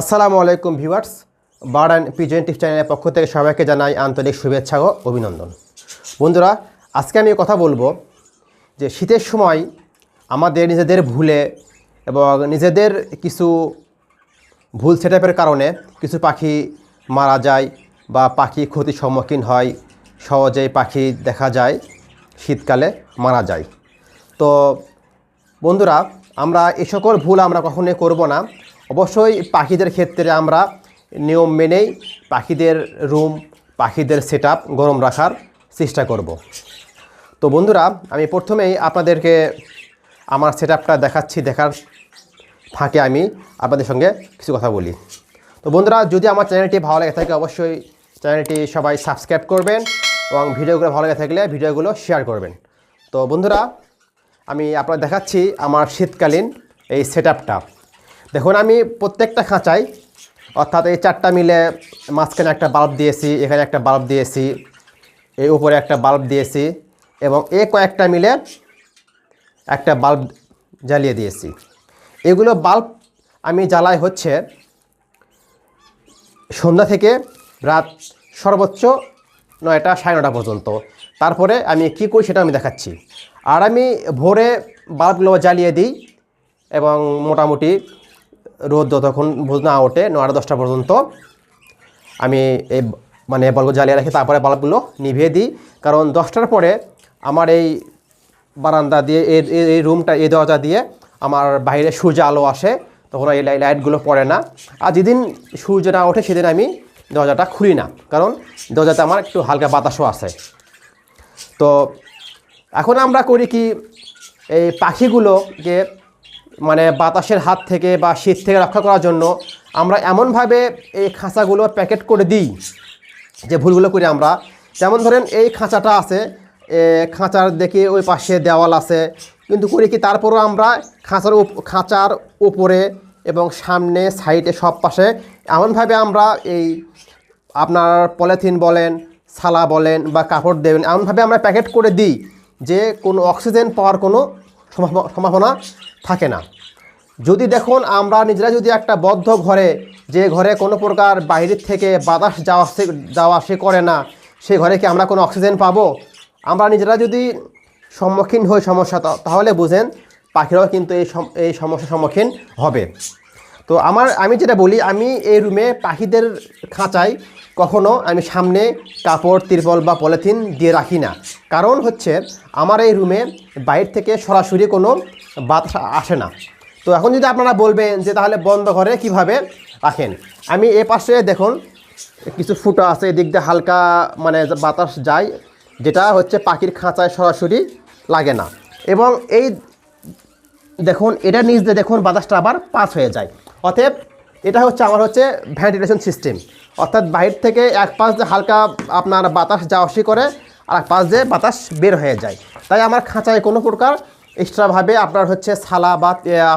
আসসালামু আলাইকুম viewers bird and pigeon চ্যানেলের পক্ষ থেকে সবাইকে জানাই আন্তরিক শুভেচ্ছা ও অভিনন্দন। বন্ধুরা, আজকে আমি কথা বলব যে শীতের সময় আমাদের নিজেদের ভুলে এবং নিজেদের কিছু ভুল সেটআপের কারণে কিছু পাখি মারা যায় বা পাখি ক্ষতির সম্মুখীন হয়, সহজেই পাখি দেখা যায়, শীতকালে মারা যায়। তো বন্ধুরা, আমরা এ সকল ভুল আমরা কখনোই করব না। অবশ্যই পাখিদের ক্ষেত্রে আমরা নিয়ম মেনেই পাখিদের রুম, পাখিদের সেট গরম রাখার চেষ্টা করব। তো বন্ধুরা, আমি প্রথমেই আপনাদেরকে আমার সেট দেখাচ্ছি, দেখার ফাঁকে আমি আপনাদের সঙ্গে কিছু কথা বলি। তো বন্ধুরা, যদি আমার চ্যানেলটি ভালো লেগে থাকে, অবশ্যই চ্যানেলটি সবাই সাবস্ক্রাইব করবেন এবং ভিডিওগুলো ভালো লেগে থাকলে ভিডিওগুলো শেয়ার করবেন। তো বন্ধুরা, আমি আপনার দেখাচ্ছি আমার শীতকালীন এই সেট দেখুন, আমি প্রত্যেকটা খাঁচায় অর্থাৎ এই চারটা মিলে মাঝখানে একটা বাল্ব দিয়েছি, এখানে একটা বাল্ব দিয়েছি, এই উপরে একটা বাল্ব দিয়েছি এবং এ কয়েকটা মিলে একটা বাল্ব জ্বালিয়ে দিয়েছি। এগুলো বাল্ব আমি জ্বালাই হচ্ছে সন্ধ্যা থেকে রাত সর্বোচ্চ নয়টা সাড়ে নটা পর্যন্ত। তারপরে আমি কি করি সেটা আমি দেখাচ্ছি। আর আমি ভোরে বাল্বগুলো জ্বালিয়ে দিই এবং মোটামুটি রোদ যতক্ষণ না ওঠে, নয়টা দশটা পর্যন্ত আমি এই মানে বাল্বগুলো জ্বালিয়ে রাখি, তারপরে বাল্বগুলো নিভিয়ে দিই। কারণ দশটার পরে আমার এই বারান্দা দিয়ে, এই রুমটা, এই দরজা দিয়ে আমার বাইরে সূর্য আলো আসে, তখন এই লাই- লাইটগুলো পড়ে না। আর যেদিন সূর্য না ওঠে, সেদিন আমি দরজাটা খুলি না। কারণ দরজাতে আমার একটু হালকা বাতাসও আসে তো এখন আমরা করি কি, এই পাখিগুলোকে মানে বাতাসের হাত থেকে বা শীত থেকে রক্ষা করার জন্য আমরা এমনভাবে এই খাঁচাগুলো প্যাকেট করে দিই, যে ভুলগুলো করি আমরা। যেমন ধরেন এই খাঁচাটা আছে খাঁচার দেখি ওই পাশে দেওয়াল আছে, কিন্তু করি কি তারপরও আমরা খাঁচার খাঁচার উপরে এবং সামনে, সাইডে সব পাশে এমনভাবে আমরা এই আপনার পলিথিন বলেন সালা বলেন বা কাপড় দেবেন, এমনভাবে আমরা প্যাকেট করে দিই, যে কোনো অক্সিজেন পাওয়ার কোনো সম্ভাবনা থাকে না। যদি দেখুন, আমরা নিজেরা যদি একটা বদ্ধ ঘরে, যে ঘরে কোনো প্রকার বাইরের থেকে বাতাস যাওয়া যাওয়া আসে করে না, সে ঘরে কি আমরা কোনো অক্সিজেন পাবো? আমরা নিজেরা যদি সম্মুখীন হই সমস্যা তাহলে বুঝেন পাখিরাও কিন্তু এই এই সমস্যার সম্মুখীন হবে। তো আমার, আমি যেটা বলি, আমি এই রুমে পাখিদের খাঁচায় কখনো আমি সামনে কাপড়, তিরপল বা পলিথিন দিয়ে রাখি না। কারণ হচ্ছে, আমার এই রুমে বাইরে থেকে সরাসরি কোনো বাতাস আসে না। তো এখন যদি আপনারা বলবেন যে তাহলে বন্ধ ঘরে কীভাবে রাখেন? আমি এ পাশে দেখুন, কিছু ফুটো আছে, এদিক দিয়ে হালকা মানে বাতাস যায়, যেটা হচ্ছে পাখির খাঁচায় সরাসরি লাগে না। এবং এই দেখুন, এটা নিচ দিয়ে দেখুন, বাতাসটা আবার পাস হয়ে যায়। অতএব এটা হচ্ছে আমার হচ্ছে ভেন্টিলেশন সিস্টেম অর্থাৎ বাইরে থেকে এক পাশ দিয়ে হালকা আপনার বাতাস যাওয়া করে, আর এক পাশ দিয়ে বাতাস বের হয়ে যায়। তাই আমার খাঁচায় কোনো প্রকার এক্সট্রাভাবে আপনার হচ্ছে সালা বা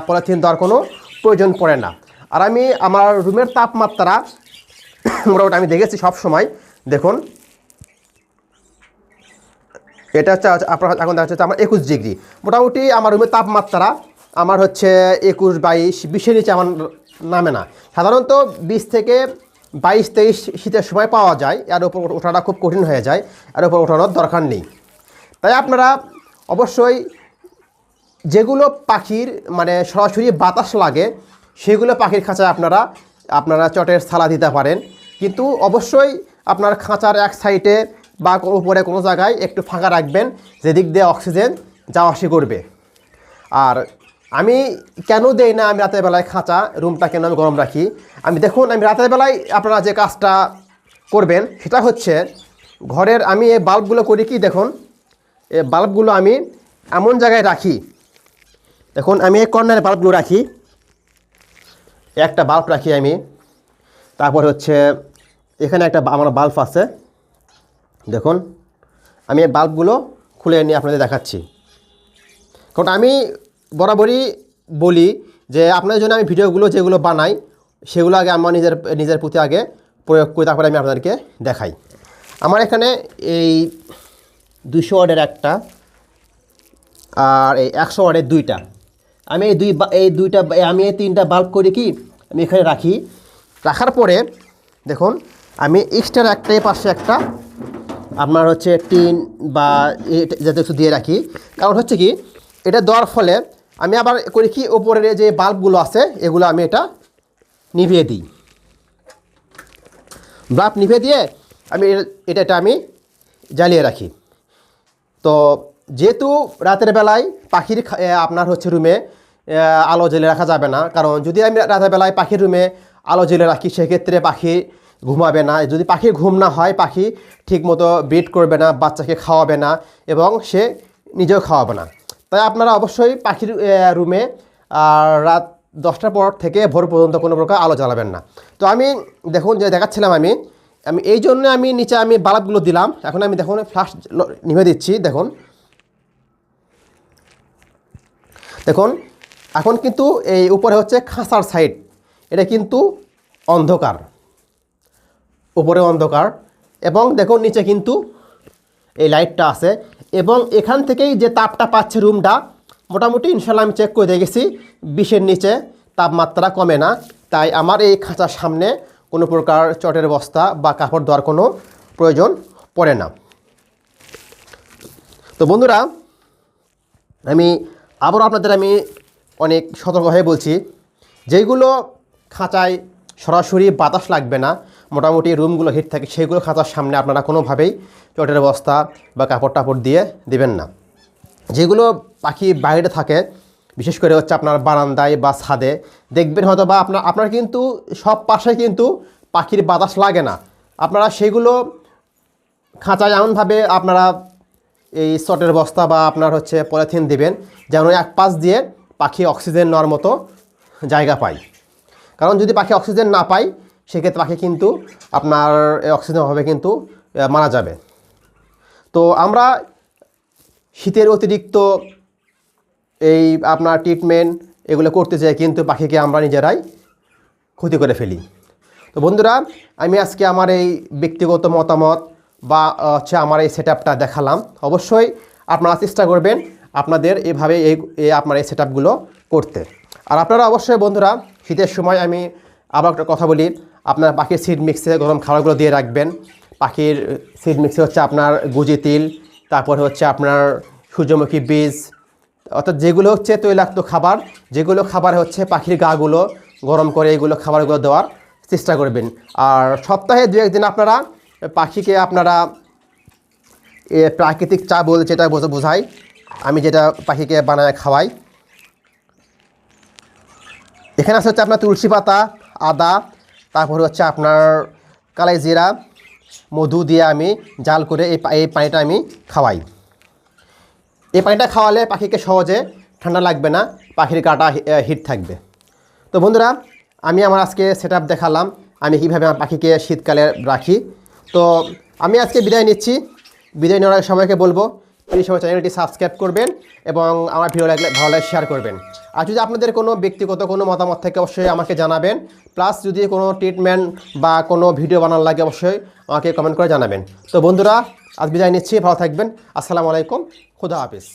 পলিথিন দেওয়ার কোনো প্রয়োজন পড়ে না। আর আমি আমার রুমের তাপমাত্রা মোটামুটি আমি দেখেছি সব সময়। দেখুন। এটা হচ্ছে, আপনার এখন দেখা যাচ্ছে আমার একুশ ডিগ্রি। মোটামুটি আমার রুমের তাপমাত্রা আমার হচ্ছে একুশ বাইশ, বিশের নিচে আমার নামে না। সাধারণত বিশ থেকে বাইশ, তেইশ শীতের সময় পাওয়া যায়, এর উপর ওঠাটা খুব কঠিন হয়ে যায়, এর উপর ওঠানোর দরকার নেই। তাই আপনারা অবশ্যই যেগুলো পাখির মানে সরাসরি বাতাস লাগে, সেগুলো পাখির খাঁচায় আপনারা আপনারা চটের থালা দিতে পারেন। কিন্তু অবশ্যই আপনার খাঁচার এক সাইডে বা উপরে কোনো জায়গায় একটু ফাঁকা রাখবেন, যেদিক দিয়ে অক্সিজেন যাওয়া আসি করবে। আর আমি কেন দেই না আমি রাতের বেলায় খাঁচা, রুমটা কেন আমি গরম রাখি? আমি দেখুন, আমি রাতের বেলায় আপনারা যে কাজটা করবেন, সেটা হচ্ছে ঘরের আমি এই বাল্বগুলো করি কি দেখুন, এই বাল্বগুলো আমি এমন জায়গায় রাখি, দেখুন, আমি এই কর্নারে বাল্বগুলো রাখি, একটা বাল্ব রাখি আমি, তারপর হচ্ছে এখানে একটা আমার বাল্ব আছে, দেখুন, আমি এই বাল্বগুলো খুলে নিয়ে আপনাদের দেখাচ্ছি। কারণ আমি বরাবরই বলি যে আপনাদের জন্য আমি ভিডিওগুলো যেগুলো বানাই, সেগুলো আগে আমার নিজের নিজের প্রতি আগে প্রয়োগ করি, তারপরে আমি আপনাদেরকে দেখাই। আমার এখানে এই দুশো ওয়ার্ডের একটা আর এই একশো ওয়ার্ডের দুইটা। আমি এই দুই এই দুইটা, আমি এই তিনটা বাল্ব করি কি? আমি এখানে রাখি। রাখার পরে দেখুন, আমি এক্সট্রা একটা পাশে একটা আপনার হচ্ছে টিন বা যাতে একটু দিয়ে রাখি। কারণ হচ্ছে কি? এটা দেওয়ার ফলে আমি আবার করি কি, ওপরের যে বাল্বগুলো আছে, এগুলো আমি এটা নিভিয়ে দিই। বাল্ব নিভিয়ে দিয়ে আমি এটা- এটা আমি জ্বালিয়ে রাখি। তো যেহেতু রাতের বেলায় পাখির আপনার হচ্ছে রুমে আলো জ্বেলে রাখা যাবে না, কারণ যদি আমি রাতের বেলায় পাখির রুমে আলো জ্বেলে রাখি, সেক্ষেত্রে পাখি ঘুমাবে না। যদি পাখির ঘুম না হয়, পাখি ঠিকমতো ব্রিড করবে না, বাচ্চাকে খাওয়াবে না, এবং সে নিজেও খাওয়াবে না। তাই আপনারা অবশ্যই পাখির রুমে রাত দশটার পর থেকে ভোর পর্যন্ত কোনো প্রকার আলো জ্বালাবেন না। তো আমি দেখুন যে দেখাচ্ছিলাম আমি আমি এই জন্য আমি নিচে আমি বাল্বগুলো দিলাম। এখন আমি দেখুন ফ্লাশ নিভে দিচ্ছি, দেখুন। দেখুন, এখন কিন্তু এই উপরে হচ্ছে খাঁচার সাইড এটা কিন্তু অন্ধকার। উপরে অন্ধকার, এবং দেখুন নিচে কিন্তু এই লাইটটা আছে। এবং এখান থেকেই যে তাপটা পাচ্ছে রুমটা, মোটামুটি ইনশাল্লাহ আমি চেক করে দেখেছি বিশের নিচে তাপমাত্রা কমে না। তাই আমার এই খাঁচার সামনে কোনো প্রকার চটের বস্তা বা কাপড় দেওয়ার কোনো প্রয়োজন পড়ে না। তো বন্ধুরা, আমি আবারও আপনাদের আমি অনেক সতর্ক হয়ে বলছি, যেইগুলো খাঁচায় সরাসরি বাতাস লাগবে না মোটামুটি রুমগুলো হিট থাকে সেইগুলো খাঁচার সামনে আপনারা কোনোভাবেই চটের বস্তা বা কাপড় টাপড় দিয়ে দিবেন না। যেগুলো পাখি বাইরে থাকে, বিশেষ করে হচ্ছে আপনার বারান্দায় বা ছাদে, দেখবেন হয়তো বা আপনার আপনার কিন্তু সব পাশে কিন্তু পাখির বাতাস লাগে না। আপনারা সেগুলো খাঁচায় এমনভাবে আপনারা এই চটের বস্তা বা আপনার হচ্ছে পলিথিন দিবেন, যেন এক পাশ দিয়ে পাখি অক্সিজেন নেওয়ার মতো জায়গা পায়। কারণ যদি পাখি অক্সিজেন না পায় সেক্ষেত্রে পাখি কিন্তু আপনার অক্সিজেন অভাবে কিন্তু মারা যাবে। তো আমরা শীতের অতিরিক্ত এই আপনার ট্রিটমেন্ট এগুলো করতে চাই কিন্তু পাখিকে আমরা নিজেরাই ক্ষতি করে ফেলি। তো বন্ধুরা, আমি আজকে আমার এই ব্যক্তিগত মতামত বা হচ্ছে আমার এই সেট দেখালাম। অবশ্যই আপনারা চেষ্টা করবেন আপনাদের এভাবে এই এই আপনার এই সেট করতে। আর আপনারা অবশ্যই বন্ধুরা, শীতের সময় আমি আবার একটা কথা বলি আপনার পাখির সিড মিক্সে গরম খাবারগুলো দিয়ে রাখবেন। পাখির সিড মিক্সে হচ্ছে আপনার গুজি তিল, তারপর হচ্ছে আপনার সূর্যমুখী বীজ, অর্থাৎ যেগুলো হচ্ছে তৈলাক্ত খাবার, যেগুলো খাবার হচ্ছে পাখির গাগুলো, গরম করে এগুলো খাবারগুলো দেওয়ার চেষ্টা করবেন। আর সপ্তাহে দু একদিন আপনারা পাখিকে আপনারা এ প্রাকৃতিক চা বল যেটা বোঝা, বোঝাই, আমি যেটা পাখিকে বানায় খাওয়াই। এখানে আছে হচ্ছে আপনার তুলসী পাতা, আদা তারপরে হচ্ছে আপনার কালাই জিরা, মধু দিয়ে আমি জাল করে এই এই পানিটা আমি খাওয়াই। এই পানিটা খাওয়ালে পাখিকে সহজে ঠান্ডা লাগবে না, পাখির কাটা হিট থাকবে। তো বন্ধুরা, আমি আমার আজকে সেট দেখালাম, আমি কীভাবে আমার পাখিকে শীতকালে রাখি। তো আমি আজকে বিদায় নিচ্ছি। বিদায় নেওয়ার সবাইকে বলব এই সময় চ্যানেলটি সাবস্ক্রাইব করবেন এবং আমার ভিডিও লাগলে ভালো লাগে শেয়ার করবেন। আর যদি আপনাদের কোনো ব্যক্তিগত কোনো মতামত থাকে, অবশ্যই আমাকে জানাবেন। প্লাস যদি কোনো ট্রিটমেন্ট বা কোনো ভিডিও বানানোর লাগে, অবশ্যই আমাকে কমেন্ট করে জানাবেন। তো বন্ধুরা, আজ বিদায় নিচ্ছি, ভালো থাকবেন। আসসালামু আলাইকুম, খুদা হাফিজ।